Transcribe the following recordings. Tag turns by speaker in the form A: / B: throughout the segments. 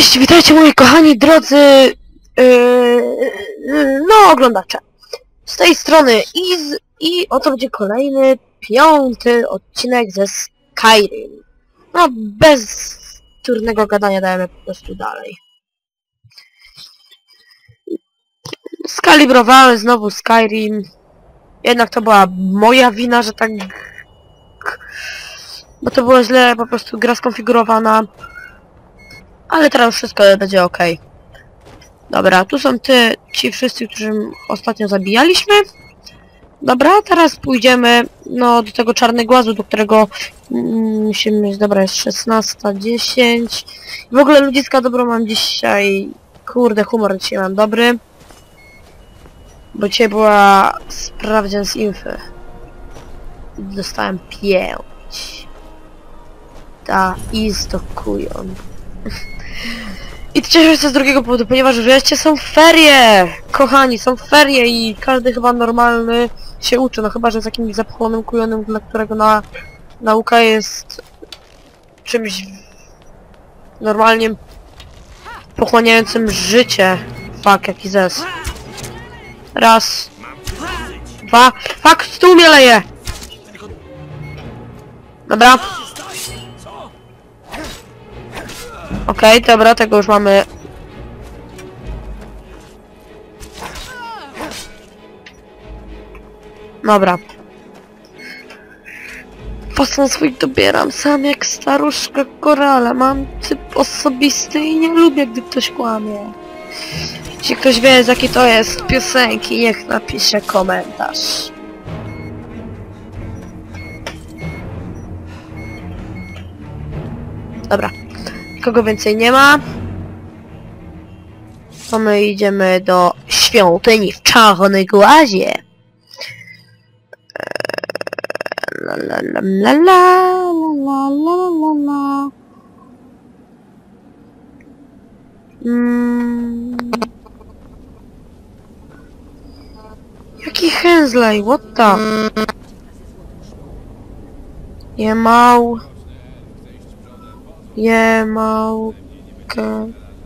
A: Cześć, witajcie moi kochani drodzy yy, no oglądacze. Z tej strony Iz i oto będzie kolejny, piąty odcinek ze Skyrim. No bez turnego gadania dajemy po prostu dalej. Skalibrowałem znowu Skyrim. Jednak to była moja wina, że tak... Bo to było źle po prostu gra skonfigurowana. Ale teraz wszystko będzie ok. Dobra, tu są ty, ci wszyscy, którzy ostatnio zabijaliśmy. Dobra, teraz pójdziemy no, do tego czarnego głazu, do którego mm, musimy mieć, dobra, jest 16.10. W ogóle ludziska dobro mam dzisiaj, kurde, humor dzisiaj mam dobry. Bo dzisiaj była sprawdzian z infy. Dostałem 5. Ta, i stokują. I cieszę się z drugiego powodu, ponieważ wreszcie są ferie! Kochani, są ferie i każdy chyba normalny się uczy, no chyba, że z jakimś zapchłonym kujonym, dla którego na, nauka jest czymś normalnie pochłaniającym życie. Fuck, jaki zes. Raz. Dwa. Fuck, stół mnie leje! Dobra. Okej, dobra, tego już mamy. Dobra. Fason swój dobieram sam jak staruszka korala. Mam typ osobisty i nie lubię, gdy ktoś kłamie. Jeśli ktoś wie, z to jest piosenki, niech napisze komentarz. Dobra. Kogo więcej nie ma. To my idziemy do świątyni w Czarnej Głazie. Eee, La la la la la la la la la mm. Jaki Hensley? What the? Jemał. Jemałkę.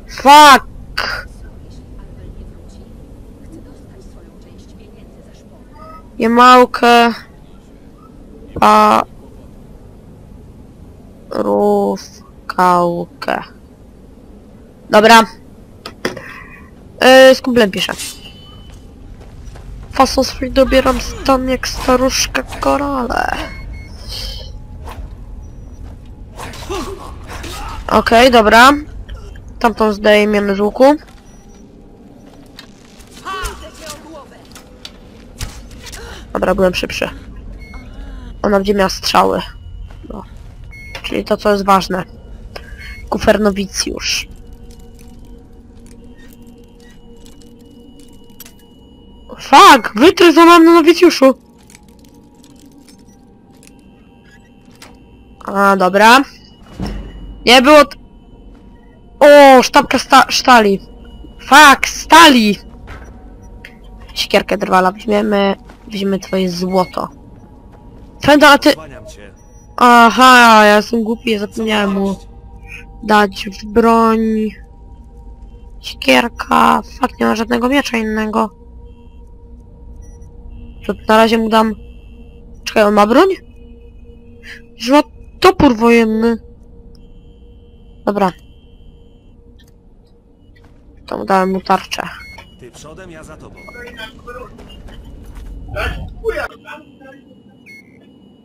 A: Fuck! Jemałkę. A... Rówkałkę. Dobra. Yy, z kumplem piszę. Fason swój dobieram stan jak staruszka korale. Okej, dobra. Tamtą zdejmiemy z łuku. Dobra, byłem szybszy. Ona będzie miała strzały. No. Czyli to, co jest ważne. Kufernowicjusz. Fuck! Wytry mam na nowicjuszu! A, dobra. Nie było... t- O, sztabka sta sztali. Fuck, stali! Siekierkę drwala weźmiemy. Weźmiemy twoje złoto. Fenda, a ty... Aha, ja jestem głupi, ja zapomniałem mu dać w broń. Siekierka. Fuck, nie ma żadnego miecza innego. To na razie mu dam... Czekaj, on ma broń? Że ma topór wojenny. Dobra. To dałem mu tarczę.
B: Ty przodem, ja za tobą.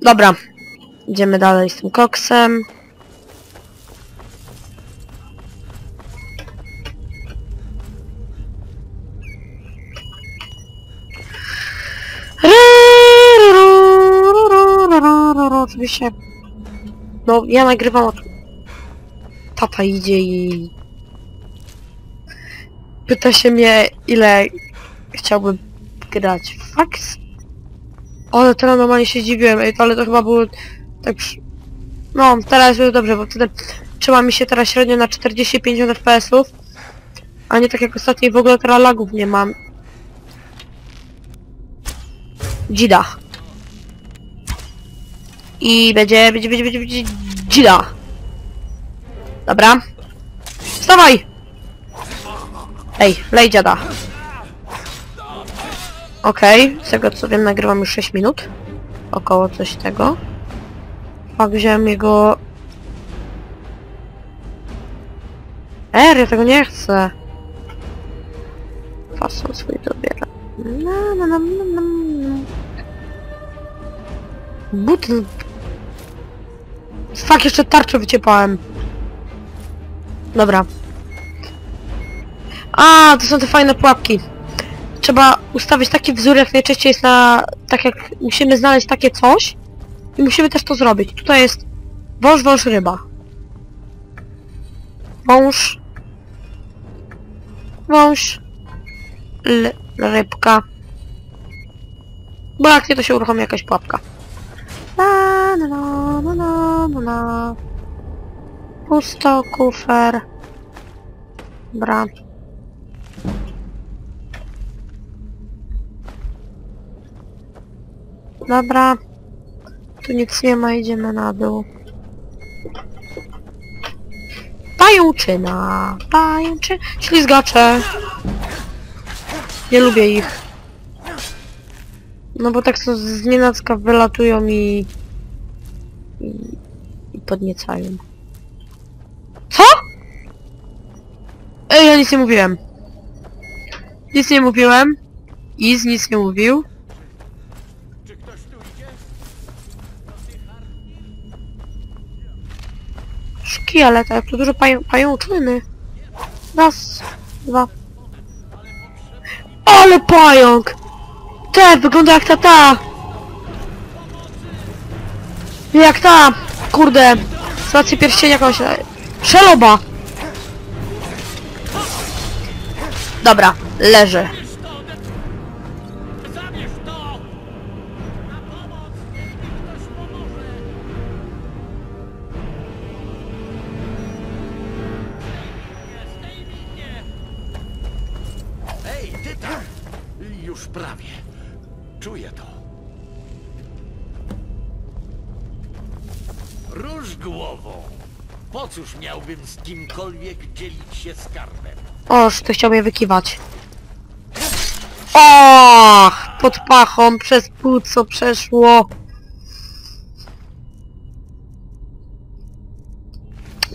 A: Dobra. Idziemy dalej z tym koksem. Oczywiście. No, ja nagrywam od... Tata idzie i... Pyta się mnie, ile chciałbym grać. Fakt? Ale teraz normalnie się dziwiłem, ej, ale to chyba było tak. No, teraz już dobrze, bo wtedy trzyma mi się teraz średnio na 40-50 FPS-ów, a nie tak jak ostatnio i w ogóle teraz lagów nie mam. Dzida. I będzie, będzie, będzie, będzie, będzie dzida. Dobra. Wstawaj! Ej, lej dziada. Okej, z tego co wiem nagrywam już 6 minut. Około coś tego. Fakt, wziąłem jego... Er, ja tego nie chcę. Fason swój dobiera. Na, na, na. Buty... Fak, jeszcze tarczę wyciepałem. Dobra. A, to są te fajne pułapki. Trzeba ustawić taki wzór, jak najczęściej jest na... Tak jak musimy znaleźć takie coś. I musimy też to zrobić. Tutaj jest wąż, wąż, ryba. Wąż. Wąż. L rybka. Bo jak nie, to się uruchomi jakaś pułapka. Pusto, kufer. Dobra. Dobra. Tu nic nie ma, idziemy na dół. Pajęczyna. Pajęczy... Ślizgacze. Nie lubię ich. No bo tak z nienacka wylatują i... i... i podniecają. Ej, ja nic nie mówiłem. Nic nie mówiłem. Iz nic nie mówił. Szkielet, ale tu dużo pają pajączyny. Raz, dwa. Ale pająk! Te, wygląda jak ta ta! Jak ta! Kurde! Z racji pierścienia jakoś... Szeloba!
B: Zdejmij mnie!
C: Ej, ty tam! Już prawie. Czuję to. Róż głową. Po cóż miałbym z kimkolwiek dzielić się skarbem?
A: Oż, ty chciał mnie wykiwać. Och, pod pachą, przez płuco przeszło.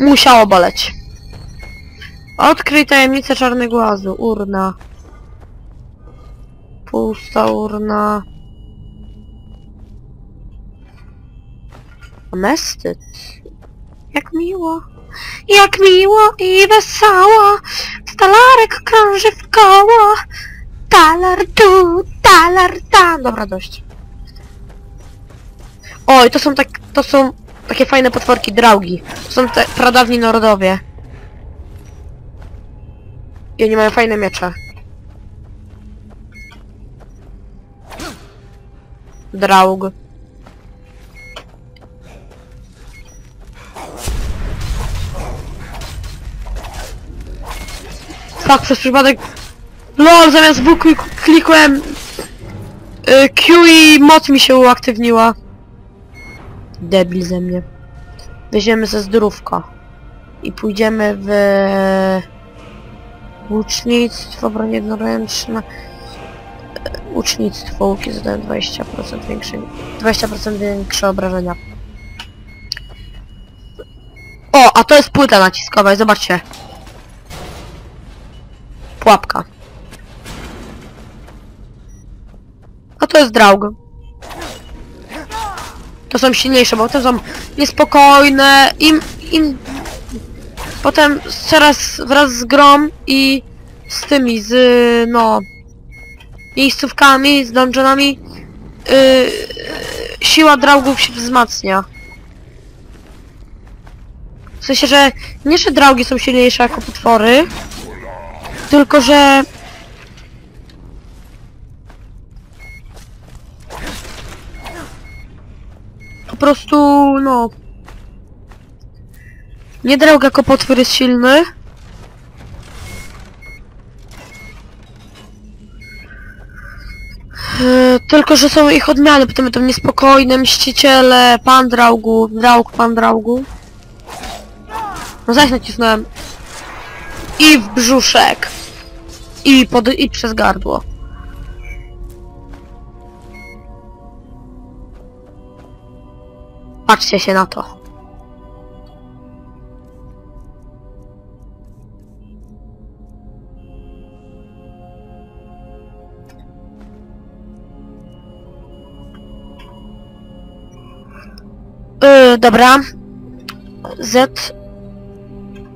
A: Musiało boleć. Odkryj tajemnicę czarnego głazu. Urna. Pusta urna. Amestyt. Jak miło. Jak miło i wesoło. Stalarek krąży w koło. Talar tu, talar tam. Dobra, dość. Oj, to są tak, to są takie fajne potworki, draugi. To są te pradawni narodowie. I oni mają fajne miecze. Draug. Tak, przez przypadek... LOL, zamiast W kli- klikłem... y, Q i moc mi się uaktywniła. Debil ze mnie. Weźmiemy ze zdrówka. I pójdziemy w... Łucznictwo, broń jednoręczna. Łucznictwo, łuki zadają 20% większe... 20% większe obrażenia. O, a to jest płyta naciskowa, zobaczcie. Pułapka. A to jest draug. To są silniejsze, bo te są niespokojne. Im, im... Potem coraz wraz z grom i z tymi, z no... Miejscówkami, z dungeonami yy, siła draugów się wzmacnia. W sensie, że nie, że draugi są silniejsze jako potwory, tylko, że... Po prostu, no... Nie draug jako potwór jest silny. Yy, tylko, że są ich odmiany, potem będą niespokojne, mściciele, pan draugu, draug, pan draugu. No zaś nacisnąłem. I w brzuszek. I, pod, i przez gardło. Patrzcie się na to. Yy, dobra. Z.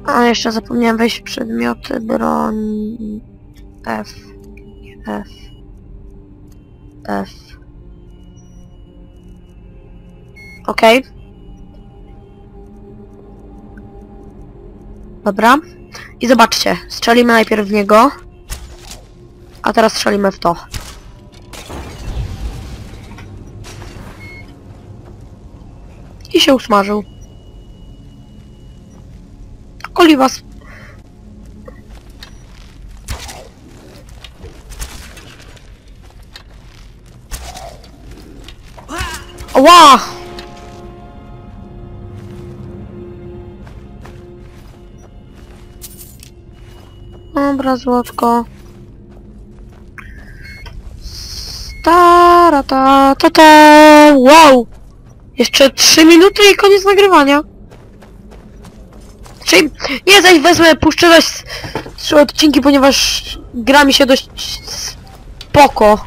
A: A jeszcze zapomniałem wejść w przedmioty, broń. F. F. F. Okej. Dobra. I zobaczcie, strzelimy najpierw w niego. A teraz strzelimy w to. I się usmażył. Z... Ła! Dobra, złotko. Stara ta ta ta Wow! Jeszcze 3 minuty i koniec nagrywania. Czyli nie zaś wezmę, puszczę zaś trzy odcinki, ponieważ gra mi się dość spoko.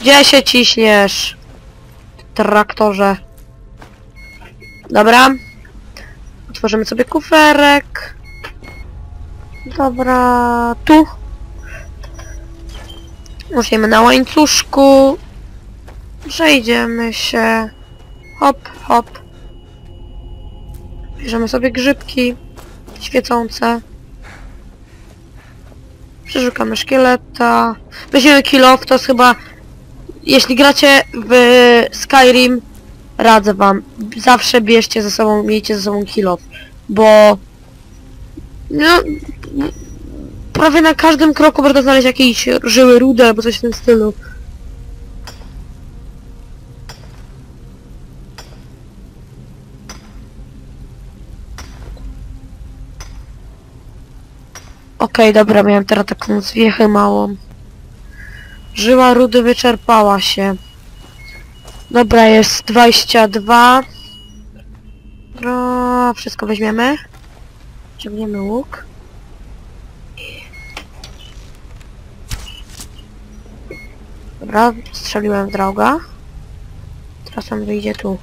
A: Gdzie się ciśniesz? Traktorze. Dobra. Otworzymy sobie kuferek. Dobra, tu. Użyjemy na łańcuszku. Przejdziemy się. Hop, hop. Bierzemy sobie grzybki świecące. Przeszukamy szkieleta. Weźmiemy kill off, to jest chyba... Jeśli gracie w Skyrim, radzę wam. Zawsze bierzcie ze sobą, miejcie ze sobą kill off, bo... No... Prawie na każdym kroku można znaleźć jakieś żyły rude albo coś w tym stylu. Okej, dobra, miałem teraz taką zwiechę małą. Żyła rudy wyczerpała się. Dobra, jest 22. No, wszystko weźmiemy. Ciągniemy łuk. Dobra, strzeliłem w drauga. Teraz on wyjdzie tu.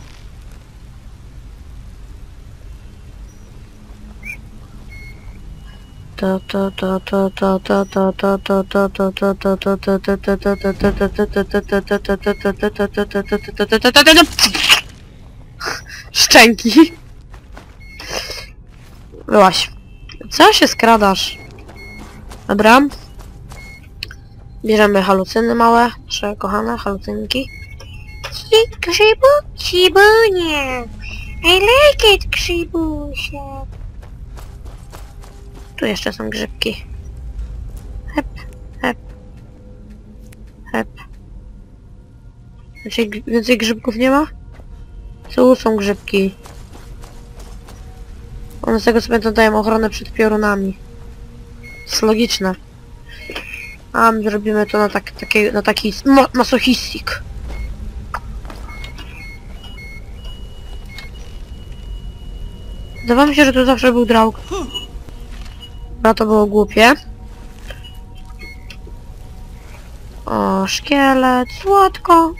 A: To to to to to to to to to to to to to to to to to Szczęki. Byłaś. Co się skradasz? Dobra. Bierzemy halucyny małe, nasze kochane halucynki. Grzybu, grzybunie. I like it, grzybusie. Tu jeszcze są grzybki. Hep, hep. Hep. Gr- więcej grzybków nie ma? Tu są grzybki. One z tego co pamiętam dają ochronę przed piorunami. Jest logiczne. A my zrobimy to na, tak, takie, na taki ma masochistik. Wydawało mi się, że to zawsze był draug. No to było głupie. O, szkielet, słodko.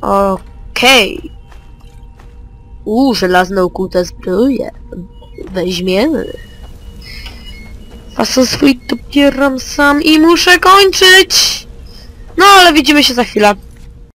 A: Okej. Uuu, żelazne ukute zbroje. Weźmiemy. Fason swój dobieram sam i muszę kończyć. No ale widzimy się za chwilę.